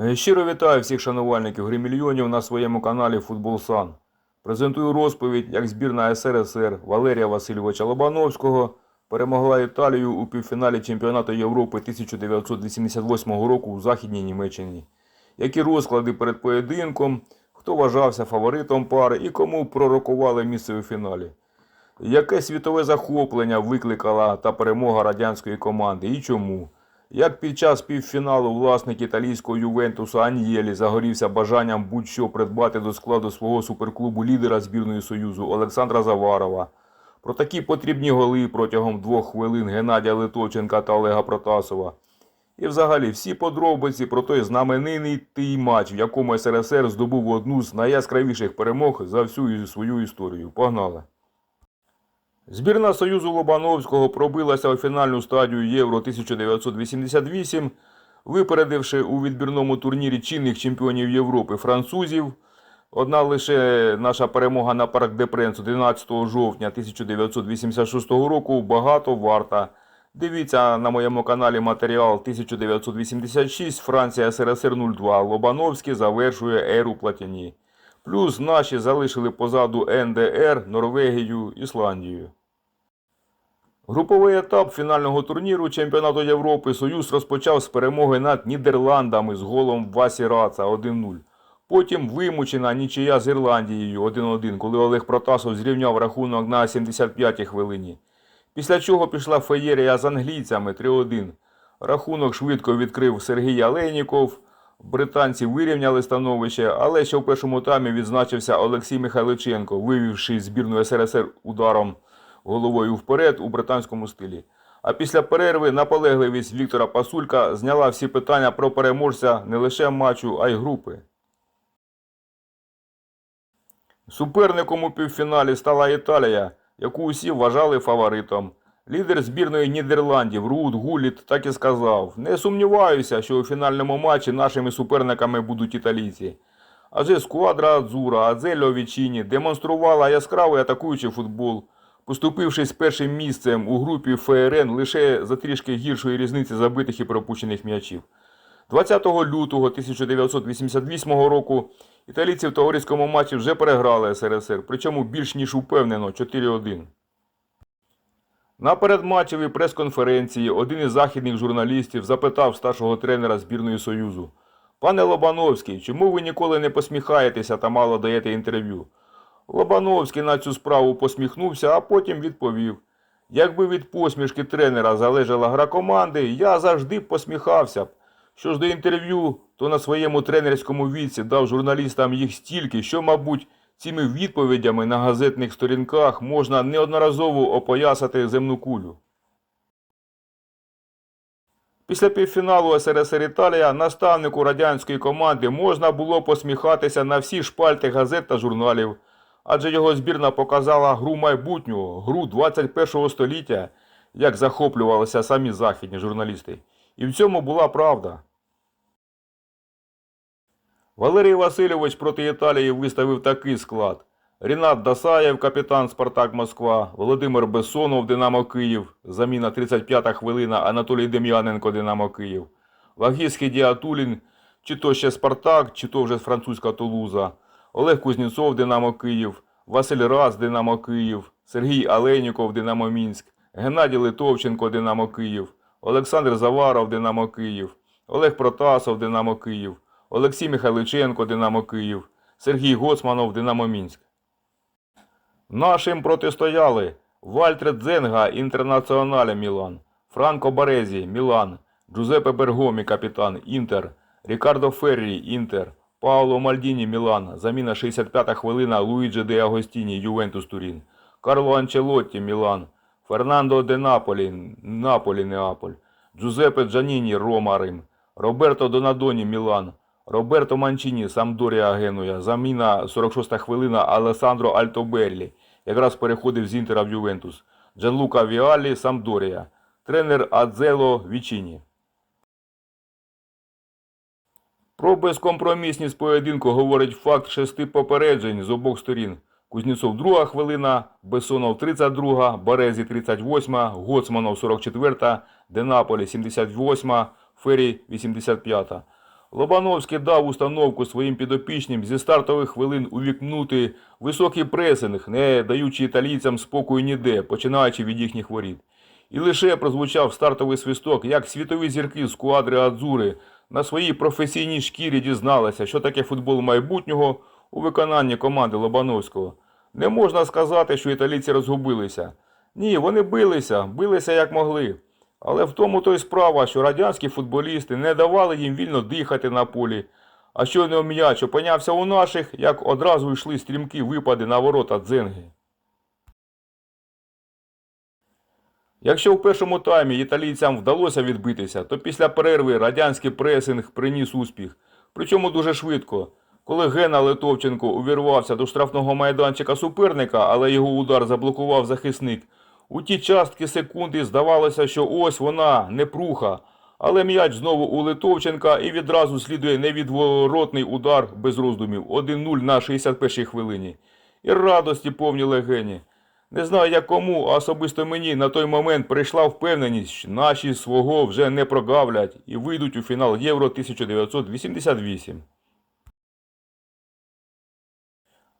Е, Щиро вітаю всіх шанувальників гри мільйонів на своєму каналі Футбол Сан. Презентую розповідь, як збірна СРСР Валерія Васильовича Лобановського перемогла Італію у півфіналі чемпіонату Європи 1988 року у Західній Німеччині. Які розклади перед поєдинком, хто вважався фаворитом пари і кому пророкували місце у фіналі. Яке світове захоплення викликала та перемога радянської команди і чому? Як під час півфіналу власник італійського Ювентуса Аньєлі загорівся бажанням будь-що придбати до складу свого суперклубу лідера збірної Союзу Олександра Заварова. Про такі потрібні голи протягом двох хвилин Геннадія Литовченка та Олега Протасова. І взагалі всі подробиці про той знаменитий матч, в якому СРСР здобув одну з найяскравіших перемог за всю свою історію. Погнали! Збірна Союзу Лобановського пробилася у фінальну стадію Євро 1988, випередивши у відбірному турнірі чинних чемпіонів Європи французів. Одна лише наша перемога на Парк де Пренс 11 жовтня 1986 року багато варта. Дивіться на моєму каналі матеріал 1986 Франція СРСР 02. Лобановський завершує еру Платіні. Плюс наші залишили позаду НДР, Норвегію, Ісландію. Груповий етап фінального турніру чемпіонату Європи Союз розпочав з перемоги над Нідерландами з голом Васі Раца 1-0. Потім вимучена нічия з Ірландією 1-1, коли Олег Протасов зрівняв рахунок на 75-й хвилині. Після чого пішла феєрія з англійцями 3-1. Рахунок швидко відкрив Сергій Алейніков. Британці вирівняли становище, але ще в першому таймі відзначився Олексій Михайличенко, вивівши збірну СРСР ударом головою вперед у британському стилі. А після перерви наполегливість Віктора Пасулька зняла всі питання про переможця не лише матчу, а й групи. Суперником у півфіналі стала Італія, яку усі вважали фаворитом. Лідер збірної Нідерландів Рут Гуліт так і сказав: Не сумніваюся, що у фінальному матчі нашими суперниками будуть італійці. Адже сквадра Адзура Адзельо Вічіні демонструвала яскравий атакуючий футбол, поступившись першим місцем у групі ФРН лише за трішки гіршої різниці забитих і пропущених м'ячів. 20 лютого 1988 року італійці в товариському матчі вже переграли СРСР, причому більш ніж упевнено 4-1. На передматчевій прес-конференції один із західних журналістів запитав старшого тренера збірної Союзу: Пане Лобановський, чому ви ніколи не посміхаєтеся та мало даєте інтерв'ю? Лобановський на цю справу посміхнувся, а потім відповів: Якби від посмішки тренера залежала гра команди, я завжди б посміхався б. Що ж до інтерв'ю, то на своєму тренерському віці дав журналістам їх стільки, що, мабуть, цими відповідями на газетних сторінках можна неодноразово опоясати земну кулю. Після півфіналу СРСР Італія наставнику радянської команди можна було посміхатися на всі шпальти газет та журналів, адже його збірна показала гру майбутнього, гру 21 століття, як захоплювалися самі західні журналісти. І в цьому була правда. Валерій Васильович проти Італії виставив такий склад. Рінат Дасаєв, капітан Спартак Москва, Володимир Бессонов, Динамо Київ, заміна 35-та хвилина, Анатолій Дем'яненко, Динамо Київ, Вагіс Хідіатулін, чи то ще Спартак, чи то вже французька Тулуза, Олег Кузнєцов, Динамо Київ, Василь Раз, Динамо Київ, Сергій Алейніков, Динамо Мінськ, Геннадій Литовченко, Динамо Київ, Олександр Заваров, Динамо Київ, Олег Протасов, Динамо Київ, Олексій Михайличенко, Динамо Київ, Сергій Гоцманов, Динамо Мінськ. Нашим протистояли Вальтер Дзенга, Інтернаціонале Мілан, Франко Барезі, Мілан, Джузеппе Бергомі, капітан, Інтер, Рікардо Феррі, Інтер, Пауло Мальдіні, Мілан, заміна 65-та хвилина Луїджі де Агостіні, Ювентус Турін, Карло Анчелотті, Мілан, Фернандо де Наполі, Наполі, Неаполь, Джузеппе Джаніні, Рома, Рим, Роберто Донадоні, Мілан, Роберто Манчіні, Самдорія Генуя, заміна 46-та хвилина Алесандро Альтоберлі, якраз переходив з Інтера в Ювентус, Джанлука Віалі, Самдорія, тренер Адзело Вічіні. Про безкомпромісність поєдинку говорить факт шести попереджень з обох сторін. Кузнєцов друга хвилина, Бесонов 32, Березі 38, Гоцманов 44, Денаполі 78, Фері 85. Лобановський дав установку своїм підопічним зі стартових хвилин увікнути високий пресинг, не даючи італійцям спокою ніде, починаючи від їхніх воріт. І лише прозвучав стартовий свисток, як світові зірки з куадри Адзури на своїй професійній шкірі дізналися, що таке футбол майбутнього у виконанні команди Лобановського. Не можна сказати, що італійці розгубилися. Ні, вони билися, билися як могли. Але в тому то й справа, що радянські футболісти не давали їм вільно дихати на полі. А щойно м'яч опинявся у наших, як одразу йшли стрімкі випади на ворота дзенги. Якщо в першому таймі італійцям вдалося відбитися, то після перерви радянський пресинг приніс успіх. Причому дуже швидко. Коли Гена Литовченко увірвався до штрафного майданчика суперника, але його удар заблокував захисник, у ті частки секунди здавалося, що ось вона, непруха. Але м'яч знову у Литовченка і відразу слідує невідворотний удар без роздумів 1-0 на 61-й хвилині. І радості повні легені. Не знаю як кому, а особисто мені на той момент прийшла впевненість, що наші свого вже не прогавлять і вийдуть у фінал Євро 1988.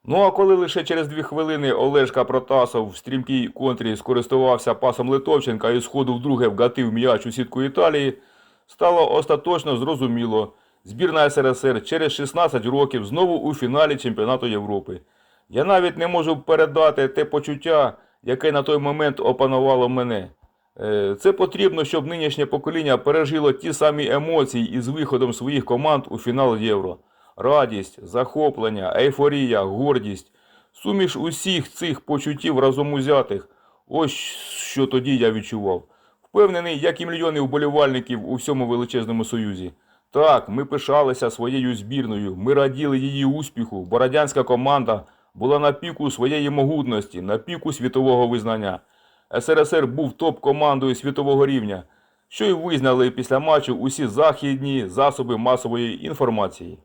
Ну а коли лише через дві хвилини Олешка Протасов в стрімкій контрі скористувався пасом Литовченка і сходу вдруге вгатив м'яч у сітку Італії, стало остаточно зрозуміло. Збірна СРСР через 16 років знову у фіналі чемпіонату Європи. Я навіть не можу передати те почуття, яке на той момент опанувало мене. Е, Це потрібно, щоб нинішнє покоління пережило ті самі емоції із виходом своїх команд у фінал Євро. Радість, захоплення, ейфорія, гордість, суміш усіх цих почуттів разом узятих. Ось що тоді я відчував. Впевнений, як і мільйони вболівальників у всьому величезному союзі. Так, ми пишалися своєю збірною, ми раділи її успіху, бо радянська команда була на піку своєї могутності, на піку світового визнання. СРСР був топ-командою світового рівня, що й визнали після матчу усі західні засоби масової інформації.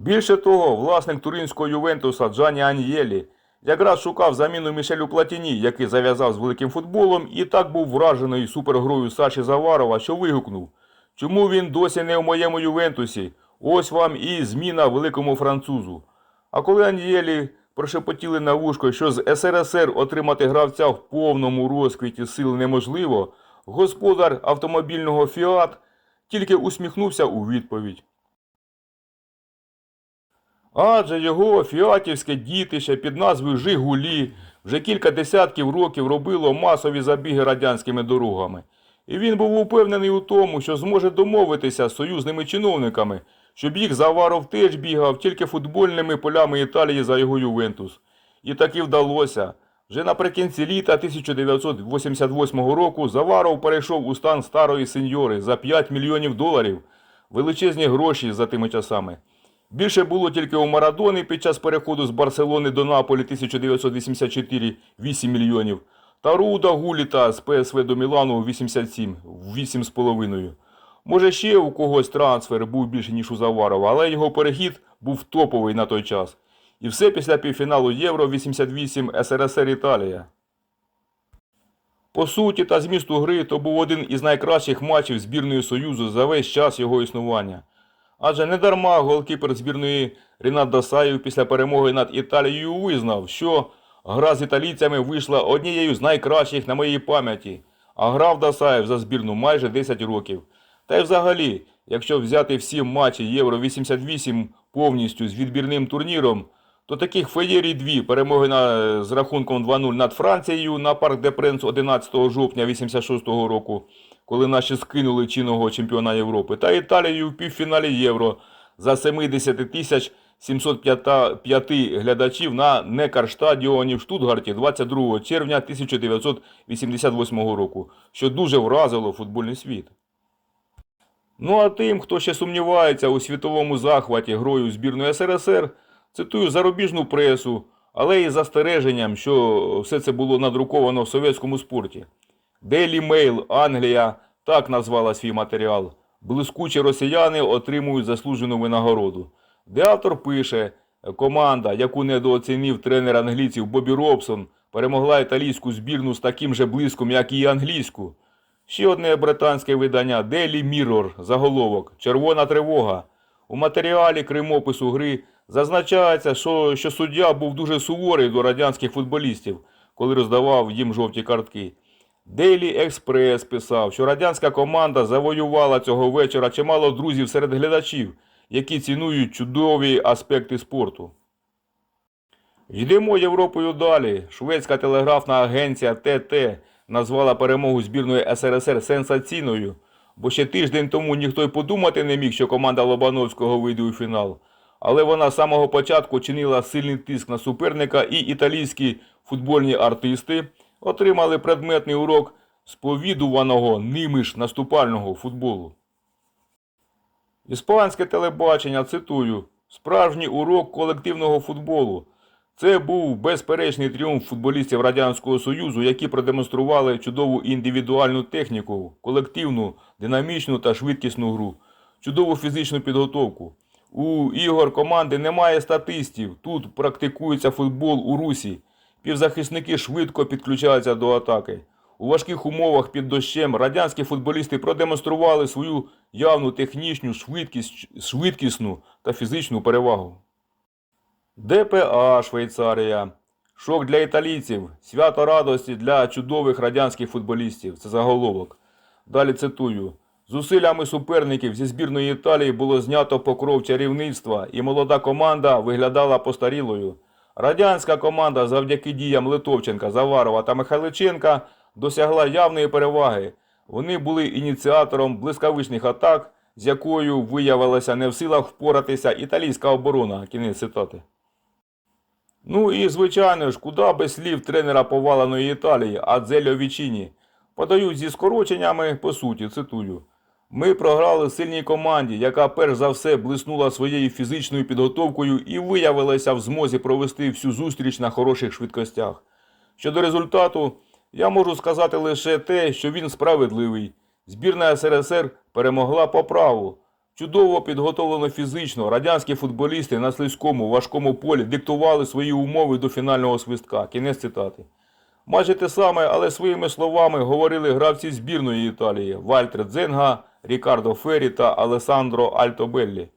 Більше того, власник туринського Ювентуса Джані Аньєлі якраз шукав заміну Мішелю Платіні, який зав'язав з великим футболом, і так був вражений супергрою Саші Заварова, що вигукнув: Чому він досі не в моєму Ювентусі? Ось вам і зміна великому французу. А коли Аньєлі прошепотіли на вушко, що з СРСР отримати гравця в повному розквіті сил неможливо, господар автомобільного Фіат тільки усміхнувся у відповідь. Адже його фіатівське дітище під назвою Жигулі вже кілька десятків років робило масові забіги радянськими дорогами. І він був упевнений у тому, що зможе домовитися з союзними чиновниками, щоб їх Заваров теж бігав тільки футбольними полями Італії за його Ювентус. І таки вдалося. Вже наприкінці літа 1988 року Заваров перейшов у стан старої сеньори за 5 мільйонів доларів. Величезні гроші за тими часами. Більше було тільки у Марадони під час переходу з Барселони до Наполі 1984 8 мільйонів. Та Руда Гуліта з ПСВ до Мілану 87, 8,5. Може ще у когось трансфер був більше, ніж у Заварова, але його перехід був топовий на той час. І все після півфіналу Євро 88 СРСР Італія. По суті та змісту гри то був один із найкращих матчів збірної Союзу за весь час його існування. Адже не дарма голкіпер збірної Рінат Досаєв після перемоги над Італією визнав, що гра з італійцями вийшла однією з найкращих на моїй пам'яті, а грав Досаєв за збірну майже 10 років. Та й взагалі, якщо взяти всі матчі Євро 88 повністю з відбірним турніром, то таких феєрій дві перемоги на, з рахунком 2-0 над Францією на Парк де Пренс 11 жовтня 86 року, коли наші скинули чинного чемпіона Європи, та Італією в півфіналі Євро за 70 тисяч 705 глядачів на Некарштадіоні в Штутгарті 22 червня 1988 року, що дуже вразило футбольний світ. Ну а тим, хто ще сумнівається у світовому захваті грою збірної СРСР, цитую зарубіжну пресу, але і застереженням, що все це було надруковано в совєтському спорті. Daily Mail, Англія так назвала свій матеріал. Блискучі росіяни отримують заслужену винагороду. Де автор пише, команда, яку недооцінив тренер англійців Бобі Робсон, перемогла італійську збірну з таким же блиском, як і англійську. Ще одне британське видання Daily Mirror, заголовок Червона тривога. У матеріалі Кримопису гри зазначається, що, що суддя був дуже суворий до радянських футболістів, коли роздавав їм жовті картки. Daily Express писав, що радянська команда завоювала цього вечора чимало друзів серед глядачів, які цінують чудові аспекти спорту. Йдемо Європою далі. Шведська телеграфна агенція ТТ назвала перемогу збірної СРСР сенсаційною, бо ще тиждень тому ніхто й подумати не міг, що команда Лобановського вийде у фінал. Але вона з самого початку чинила сильний тиск на суперника, і італійські футбольні артисти отримали предметний урок сповідуваного ними ж наступального футболу. Іспанське телебачення, цитую, справжній урок колективного футболу. Це був безперечний тріумф футболістів Радянського Союзу, які продемонстрували чудову індивідуальну техніку, колективну, динамічну та швидкісну гру, чудову фізичну підготовку. У ігор команди немає статистів. Тут практикується футбол у русі. Півзахисники швидко підключаються до атаки. У важких умовах під дощем радянські футболісти продемонстрували свою явну технічну, швидкість, швидкісну та фізичну перевагу. ДПА Швейцарія. Шок для італійців. Свято радості для чудових радянських футболістів. Це заголовок. Далі цитую. Зусиллями суперників зі збірної Італії було знято покров чарівництва, і молода команда виглядала постарілою. Радянська команда завдяки діям Литовченка, Заварова та Михайличенка досягла явної переваги. Вони були ініціатором блискавичних атак, з якою виявилася не в силах впоратися італійська оборона. Кінець цитати. Ну і звичайно ж, куди без слів тренера поваленої Італії Адзельо Вічіні. Подають зі скороченнями, по суті, цитую. Ми програли сильній команді, яка перш за все блиснула своєю фізичною підготовкою і виявилася в змозі провести всю зустріч на хороших швидкостях. Щодо результату, я можу сказати лише те, що він справедливий. Збірна СРСР перемогла по праву. Чудово підготовлено фізично, радянські футболісти на слизькому важкому полі диктували свої умови до фінального свистка. Кінець цитати. Майже те саме, але своїми словами говорили гравці збірної Італії Вальтер Дзенга, Рікардо Феррі та Алесандро Альтобеллі.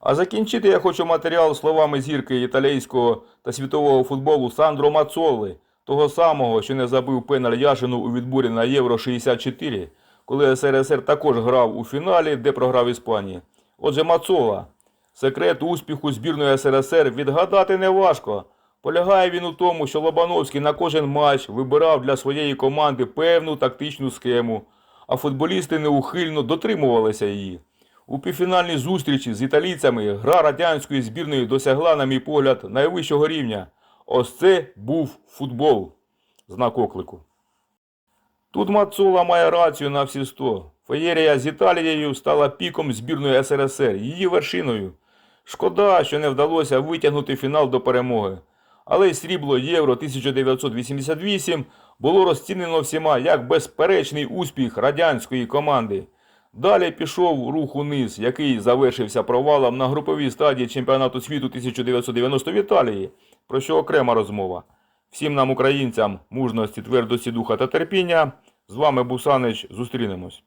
А закінчити я хочу матеріал словами зірки італійського та світового футболу Сандро Мацоли, того самого, що не забив пеналь Яшину у відборі на Євро 64, коли СРСР також грав у фіналі, де програв Іспанії. Отже, Мацола. Секрет успіху збірної СРСР відгадати неважко. Полягає він у тому, що Лобановський на кожен матч вибирав для своєї команди певну тактичну схему, а футболісти неухильно дотримувалися її. У півфінальній зустрічі з італійцями гра радянської збірної досягла, на мій погляд, найвищого рівня. Ось це був футбол. Знак оклику. Тут Мацула має рацію на всі сто. Феєрія з Італією стала піком збірної СРСР, її вершиною. Шкода, що не вдалося витягнути фінал до перемоги. Але й срібло Євро 1988 було розцінено всіма як безперечний успіх радянської команди. Далі пішов рух униз, який завершився провалом на груповій стадії чемпіонату світу 1990 в Італії, про що окрема розмова. Всім нам, українцям, мужності, твердості духа та терпіння. З вами Бусанич. Зустрінемось.